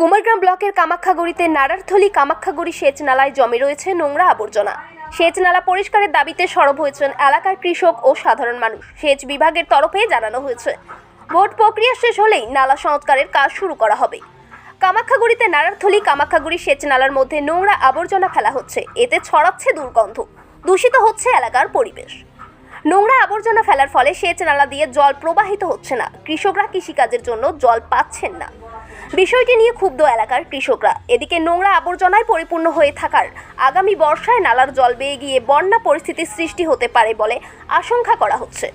কুমারগ্রাম ব্লকের কামাখ্যাগুড়িতে নারারথলি কামাখ্যাগুড়ি সেচ নালায় জমে রয়েছে নোংরা আবর্জনা। সেচ নালা পরিষ্কারের দাবিতে সরব হয়েছেন এলাকার কৃষক ও সাধারণ মানুষ। সেচ বিভাগের তরফে জানানো হয়েছে। ভোট প্রক্রিয়া শেষ হলেই নালা সংস্কারের কাজ শুরু করা হবে। কামাখ্যাগুড়িতে নারারথলি কামাখ্যাগুড়ি সেচ নালার মধ্যে নোংরা আবর্জনা ফেলা হচ্ছে। এতে ছড়াচ্ছে দুর্গন্ধ। দূষিত হচ্ছে এলাকার পরিবেশ। নোংরা আবর্জনা ফেলার ফলে সেচ নালা দিয়ে জল প্রবাহিত হচ্ছে না। কৃষকরা কৃষিকাজের জন্য জল পাচ্ছেন না। বিষয়টি নিয়ে ক্ষুব্ধ এলাকার কৃষকরা। এদিকে নোংরা আবর্জনায় পরিপূর্ণ হয়ে থাকার আগামী বর্ষায় নালার জল বেয়ে গিয়ে বন্যা পরিস্থিতির সৃষ্টি হতে পারে বলে আশঙ্কা করা হচ্ছে।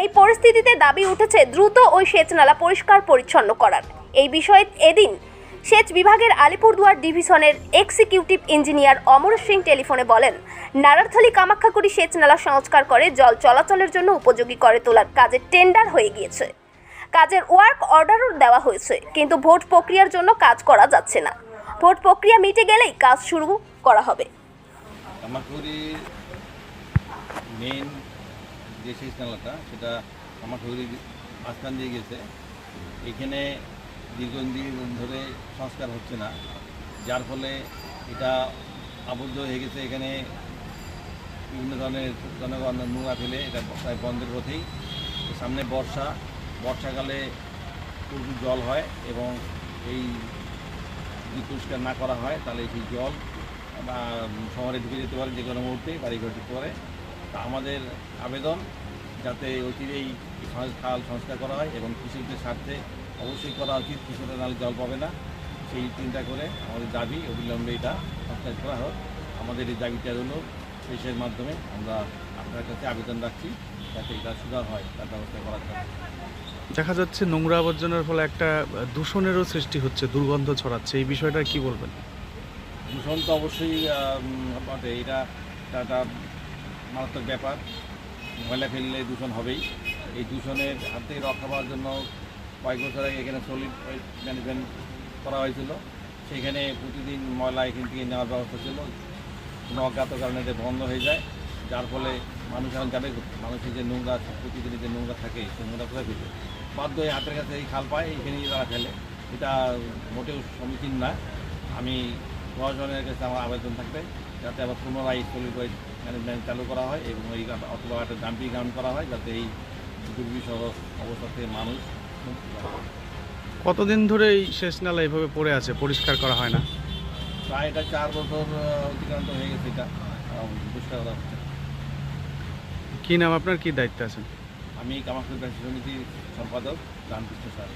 এই পরিস্থিতিতে দাবি উঠেছে দ্রুত ওই সেচ নালা পরিষ্কার পরিচ্ছন্ন করার। এই বিষয়ে এদিন সেচ বিভাগের আলিপুরদুয়ার ডিভিশনের এক্সিকিউটিভ ইঞ্জিনিয়ার অমর সিং টেলিফোনে বলেন, নারারথলি কামাখ্যাকুড়ি সেচ নালা সংস্কার করে জল চলাচলের জন্য উপযোগী করে তোলার কাজে টেন্ডার হয়ে গিয়েছে। কাজের ওয়ার্ক অর্ডারও দেওয়া হয়েছে কিন্তু ভোট প্রক্রিয়ার জন্য কাজ করা যাচ্ছে না ভোট প্রক্রিয়া মিটে গেলেই কাজ শুরু করা হবে মেন যে সেচ নালাটা সেটা কামারখুড়ির মাঝখান দিয়ে গেছে এখানে দীর্ঘদিন ধরে সংস্কার হচ্ছে না যার ফলে এটা আবদ্ধ হয়ে গেছে এখানে বিভিন্ন ধরনের জনগণ নোংরা ফেলে এটা প্রায় বন্ধের পথেই সামনে বর্ষা বর্ষাকালে প্রচুর জল হয় এবং এই যদি পরিষ্কার না করা হয়, তাহলে সেই জল বা শহরে ঢুকে যেতে পারে, যে কোনো মুহূর্তে বাড়ি ঘর ঢুকতে পারে। তা আমাদের আবেদন যাতে অচিরেই খাল সংস্কার করা হয় এবং কৃষকদের স্বার্থে অবশ্যই করা উচিত। কৃষকরা নাহলে জল পাবে না। সেই চিন্তা করে আমাদের দাবি অবিলম্বে এটা সংস্কার করা হোক। আমাদের এই দাবিটা হলো শেষের মাধ্যমে আমরা আপনার কাছে আবেদন রাখছি যাতে এটা সুধার হয়, তার ব্যবস্থা করার জন্য। দেখা যাচ্ছে নোংরা আবর্জনার ফলে একটা দূষণেরও সৃষ্টি হচ্ছে, দুর্গন্ধ ছড়াচ্ছে। এই বিষয়টা কি বলবেন? দূষণ তো অবশ্যই বটে। এটা একটা মারাত্মক ব্যাপার। ময়লা ফেললে দূষণ হবেই। এই দূষণের হাত থেকে রক্ষা পাওয়ার জন্য কয়েক বছর আগে এখানে সলিড ম্যানেজমেন্ট করা হয়েছিল। সেখানে প্রতিদিন ময়লা এখান থেকে নেওয়ার ব্যবস্থা ছিল। কোনো অজ্ঞাত কারণে বন্ধ হয়ে যায়। যার ফলে মানুষ এখন যাবে মানুষের যে নোংরা প্রতিদিন যে নোংরা থাকে সেই নোংরা কোথায় ফেলবে বাধ্য হয়ে হাতের কাছে এই খাল পায় এইখানেই তারা ফেলে। এটা মোটেও সমীচীন না। আমি প্রশাসনের কাছে আমার আবেদন থাকবে যাতে আবার পুনরায় সলিড ওয়েস্ট ম্যানেজমেন্ট চালু করা হয় এবং এই অথবা একটা ডাম্পিং গ্রাউন্ড করা হয় যাতে এই দুর্বিষহ অবস্থা থেকে মানুষ কতদিন ধরে এই শেষ নালা এইভাবে পড়ে আছে? পরিষ্কার করা হয় না? প্রায় এটা চার বছর অতিক্রান্ত হয়ে গেছে এটা। পরিষ্কার করা হচ্ছে। কি নাম আপনার? কি দায়িত্বে আছেন? আমি কামাখ্যা সমিতির সম্পাদক রামকৃষ্ণ স্যার